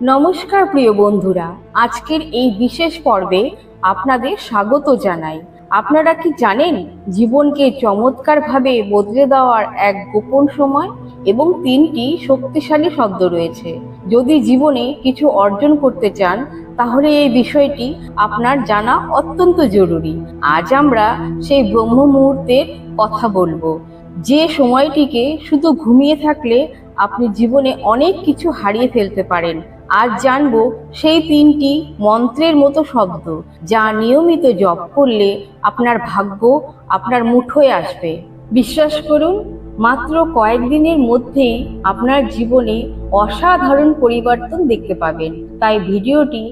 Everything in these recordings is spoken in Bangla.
নমস্কার প্রিয় বন্ধুরা, আজকের এই বিশেষ পর্বে আপনাদের স্বাগত জানাই। আপনারা কি জানেন, জীবনকে চমৎকারভাবে বদলে দেওয়ার এক গোপন সময় এবং তিনটি শক্তিশালী শব্দ রয়েছে। যদি জীবনে কিছু অর্জন করতে চান, তাহলে এই বিষয়টি আপনার জানা অত্যন্ত জরুরি। আজ আমরা সেই ব্রহ্ম মুহূর্তের কথা বলব। যে সময়টিকে শুধু ঘুমিয়ে থাকলে আপনি জীবনে অনেক কিছু হারিয়ে ফেলতে পারেন। আজ জানব সেই তিনটি মন্ত্রের মতো শব্দ, যা নিয়মিত জপ করলে আপনার ভাগ্য আপনার মুঠোয় আসবে। বিশ্বাস করুন, মাত্র কয়েকদিনের মধ্যেই আপনার জীবনে অসাধারণ পরিবর্তন দেখতে পাবেন। তাই ভিডিওটি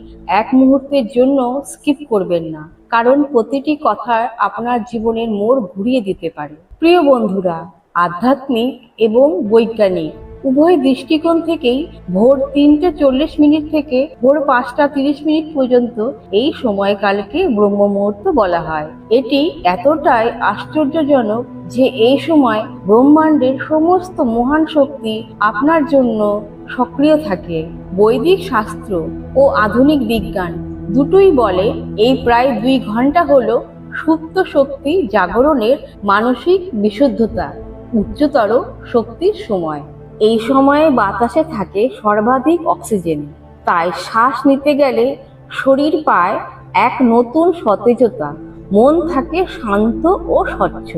এক মুহূর্তের জন্য স্কিপ করবেন না, কারণ প্রতিটি কথা আপনার জীবনের মোড় ঘুরিয়ে দিতে পারে। প্রিয় বন্ধুরা, আধ্যাত্মিক এবং বৈজ্ঞানিক উভয় দৃষ্টিকোণ থেকেই ভোর তিনটে চল্লিশ মিনিট থেকে ভোর পাঁচটা তিরিশ মিনিট পর্যন্ত এই সময়কালকে ব্রহ্ম মুহূর্ত বলা হয়। এটি এতটাই আশ্চর্যজনক যে এই সময় ব্রহ্মাণ্ডের সমস্ত মহান শক্তি আপনার জন্য সক্রিয় থাকে। বৈদিক শাস্ত্র ও আধুনিক বিজ্ঞান দুটোই বলে এই প্রায় দুই ঘণ্টা হলো সুপ্ত শক্তি জাগরণের মানসিক বিশুদ্ধতা, উচ্চতর শক্তির সময়। এই সময়ে বাতাসে থাকে সর্বাধিক অক্সিজেন। তাই শ্বাস নিতে গেলে শরীর পায় এক নতুন সতেজতা। মন থাকে শান্ত ও স্বচ্ছ।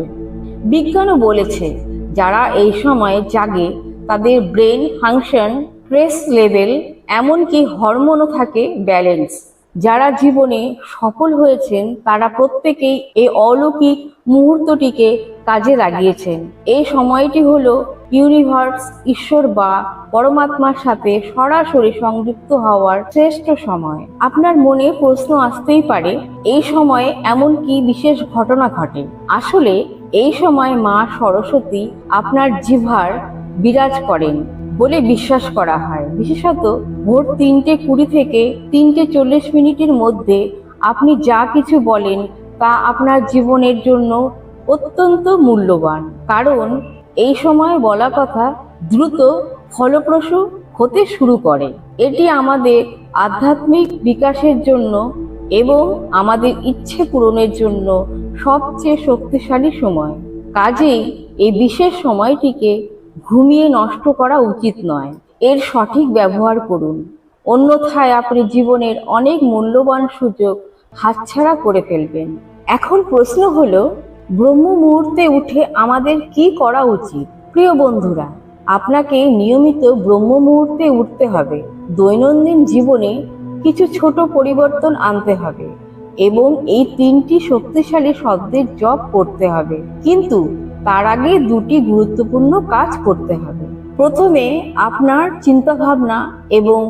বিজ্ঞানও বলেছে, যারা এই সময়ে জাগে, তাদের ব্রেন ফাংশন, স্ট্রেস লেভেল, এমনকি হরমোনও থাকে ব্যালেন্স। যারা জীবনে সফল হয়েছেন, তারা প্রত্যেকেই এই অলৌকিক মুহূর্তটিকে কাজে লাগিয়েছেন। এই সময়টি হলো ইউনিভার্স, ঈশ্বর বা পরমাত্মার সাথে সরাসরি সংযুক্ত হওয়ার শ্রেষ্ঠ সময়। আপনার মনে প্রশ্ন আসতেই পারে, এই সময়ে এমন কি বিশেষ ঘটনা ঘটে? আসলে এই সময় মা সরস্বতী আপনার জিভার বিরাজ করেন। বলে বিশ্বাস করা হয়। বিশেষত ভোর তিনটে কুড়ি থেকে তিনটে চল্লিশ মিনিটের মধ্যে আপনি যা কিছু বলেন তা আপনার জীবনের জন্য অত্যন্ত মূল্যবান। কারণ এই সময় বলা কথা দ্রুত ফলপ্রসূ হতে শুরু করে। এটি আমাদের আধ্যাত্মিক বিকাশের জন্য এবং আমাদের ইচ্ছে পূরণের জন্য সবচেয়ে শক্তিশালী সময়। কাজেই এই বিশেষ সময়টিকে ঘুমিয়ে নষ্ট করা উচিত নয়। এর সঠিক ব্যবহার করুন। অন্যথায় আপনি জীবনের অনেক মূল্যবান সুযোগ হাতছাড়া করে ফেলবেন। এখন প্রশ্ন হলো ব্রহ্ম মুহূর্তে উঠে আমাদের কি করা উচিত? প্রিয় বন্ধুরা, আপনাকে নিয়মিত ব্রহ্ম মুহূর্তে উঠতে হবে। দৈনন্দিন জীবনে কিছু ছোট পরিবর্তন আনতে হবে এবং এই তিনটি শক্তিশালী শব্দের জপ করতে হবে। কিন্তু তার আগে দুটি গুরুত্বপূর্ণ কাজ করতে হবে। প্রথমে আপনার চিন্তাভাবনা এবং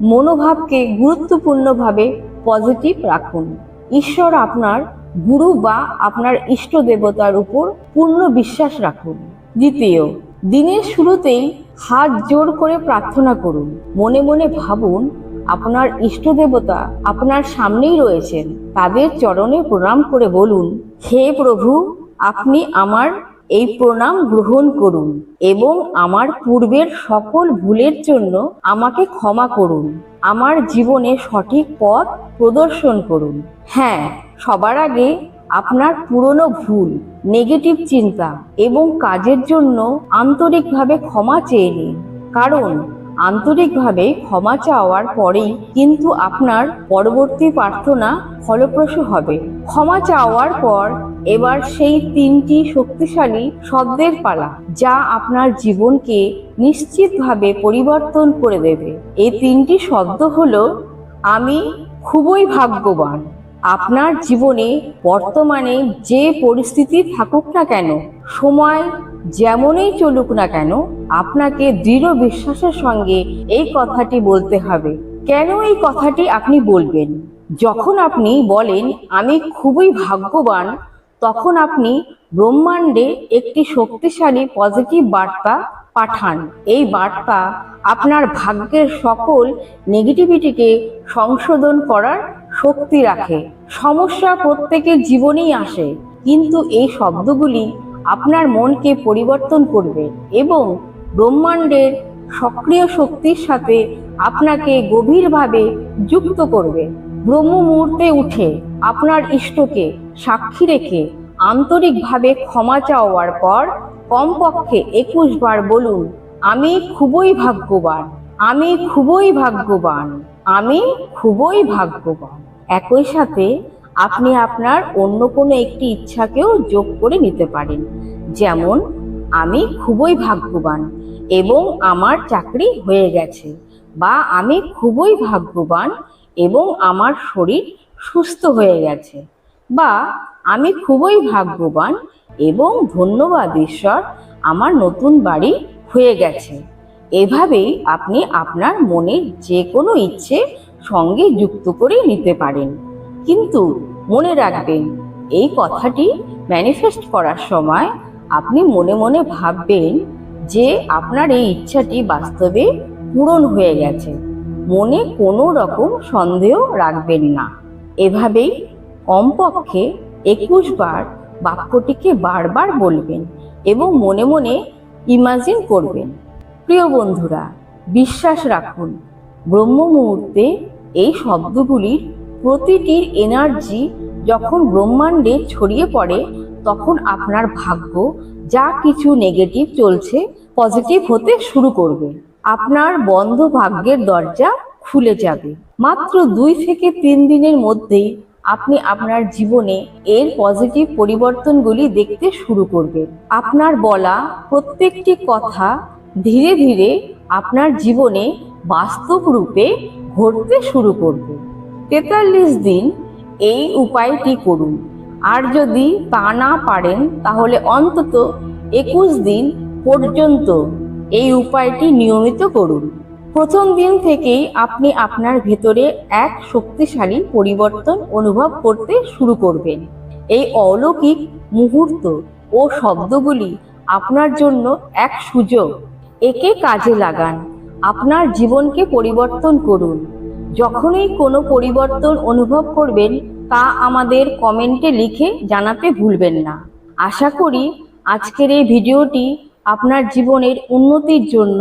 মনোভাবকে গুরুত্বপূর্ণভাবে পজিটিভ রাখুন। ঈশ্বর আপনার গুরু বা আপনার ইষ্ট দেবতার উপর পূর্ণ বিশ্বাস রাখুন। দ্বিতীয়, দিনের শুরুতেই হাত জোর করে প্রার্থনা করুন। মনে মনে ভাবুন, আপনার ইষ্ট দেবতা আপনার সামনেই রয়েছেন। তাদের চরণে প্রণাম করে বলুন, হে প্রভু, আপনি আমার এই প্রণাম গ্রহণ করুন এবং আমার পূর্বের সকল ভুলের জন্য আমাকে ক্ষমা করুন। আমার জীবনে সঠিক পথ প্রদর্শন করুন। হ্যাঁ সবার আগে আপনার পুরনো ভুল নেগেটিভ চিন্তা এবং কাজের জন্য আন্তরিকভাবে ক্ষমা চেয়ে নিন। কারণ, আন্তরিকভাবে ক্ষমা চাওয়ার পরেই কিন্তু আপনার পরবর্তী প্রার্থনা ফলপ্রসূ হবে। ক্ষমা চাওয়ার পর এবার সেই তিনটি শক্তিশালী শব্দের পালা যা আপনার জীবনকে নিশ্চিতভাবে পরিবর্তন করে দেবে। এই তিনটি শব্দ হলো, আমি খুবই ভাগ্যবান। আপনার জীবনে বর্তমানে যে পরিস্থিতি থাকুক না কেন, সময় যেমনই চলুক না কেন, আপনাকে দৃঢ় বিশ্বাসের সঙ্গে এই কথাটি বলতে হবে। কেন এই কথাটি আপনি বলবেন? যখন আপনি বলেন, আমি খুবই ভাগ্যবান তখন আপনি ব্রহ্মাণ্ডে একটি শক্তিশালী পজিটিভ বার্তা পাঠান। এই বার্তা আপনার ভাগ্যের সকল নেগেটিভিটিকে সংশোধন করার শক্তি রাখে। সমস্যা প্রত্যেকের জীবনেই আসে, কিন্তু এই শব্দগুলি আপনার মনকে পরিবর্তন করবে এবং ব্রহ্মাণ্ডের সক্রিয় শক্তির সাথে আপনাকে গভীরভাবে যুক্ত করবে। ব্রহ্ম মুহূর্তে উঠে আপনার ইষ্টকে সাক্ষী রেখে আন্তরিকভাবে ক্ষমা চাওয়ার পর কমপক্ষে একুশ বার বলুন, আমি খুবই ভাগ্যবান, আমি খুবই ভাগ্যবান, আমি খুবই ভাগ্যবান। একই সাথে আপনি আপনার অন্য কোনো একটি ইচ্ছাকেও যোগ করে নিতে পারেন, যেমন, আমি খুবই ভাগ্যবান এবং আমার চাকরি হয়ে গেছে বা, আমি খুবই ভাগ্যবান এবং আমার শরীর সুস্থ হয়ে গেছে। বা আমি খুবই ভাগ্যবান এবং ধন্যবাদ, ঈশ্বর, আমার নতুন বাড়ি হয়ে গেছে। এভাবেই আপনি আপনার মনের যে কোনো ইচ্ছে সঙ্গে যুক্ত করে নিতে পারেন। কিন্তু মনে রাখবেন, এই কথাটি ম্যানিফেস্ট করার সময় আপনি মনে মনে ভাববেন যে আপনার এই ইচ্ছাটি বাস্তবে পূরণ হয়ে গেছে। মনে কোনো রকম সন্দেহ রাখবেন না। এভাবেই কমপক্ষে একুশ বার বাক্যটিকে বারবার বলবেন এবং মনে মনে ইমাজিন করবেন। প্রিয় বন্ধুরা, বিশ্বাস রাখুন ব্রহ্ম মুহূর্তে এই শব্দগুলির প্রতিটির এনার্জি যখন ব্রহ্মাণ্ডে ছড়িয়ে পড়ে, তখন আপনার ভাগ্য যা কিছু নেগেটিভ চলছে পজিটিভ হতে শুরু করবে। আপনার বন্ধ ভাগ্যের দরজা খুলে যাবে। মাত্র দুই থেকে তিন দিনের মধ্যেই আপনি আপনার জীবনে এর পজিটিভ পরিবর্তনগুলি দেখতে শুরু করবেন। আপনার বলা প্রত্যেকটি কথা ধীরে ধীরে আপনার জীবনে বাস্তব রূপে ঘটতে শুরু করবে। তেতাল্লিশ দিন এই উপায়টি করুন। আর যদি তা না পারেন, তাহলে অন্তত একুশ দিন পর্যন্ত এই উপায়টি নিয়মিত করুন। প্রথম দিন থেকেই আপনি আপনার ভেতরে এক শক্তিশালী পরিবর্তন অনুভব করতে শুরু করবেন। এই অলৌকিক মুহূর্ত ও শব্দগুলি আপনার জন্য এক সুযোগ। একে কাজে লাগান। আপনার জীবনকে পরিবর্তন করুন। যখনই কোনো পরিবর্তন অনুভব করবেন, তা আমাদের কমেন্টে লিখে জানাতে ভুলবেন না। আশা করি আজকের এই ভিডিওটি আপনার জীবনের উন্নতির জন্য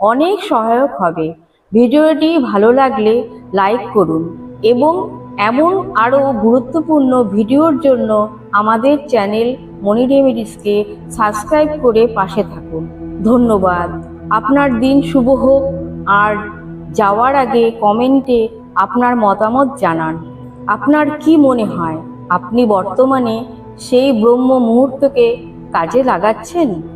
অনেক সহায়ক হবে। ভিডিওটি ভালো লাগলে লাইক করুন এবং এমন আরও গুরুত্বপূর্ণ ভিডিওর জন্য আমাদের চ্যানেল মনি রেমিডিসকে সাবস্ক্রাইব করে পাশে থাকুন। ধন্যবাদ। আপনার দিন শুভ হোক। আর যাওয়ার আগে কমেন্টে আপনার মতামত জানান। আপনার কি মনে হয়? আপনি বর্তমানে সেই ব্রহ্ম মুহূর্তকে কাজে লাগাচ্ছেন?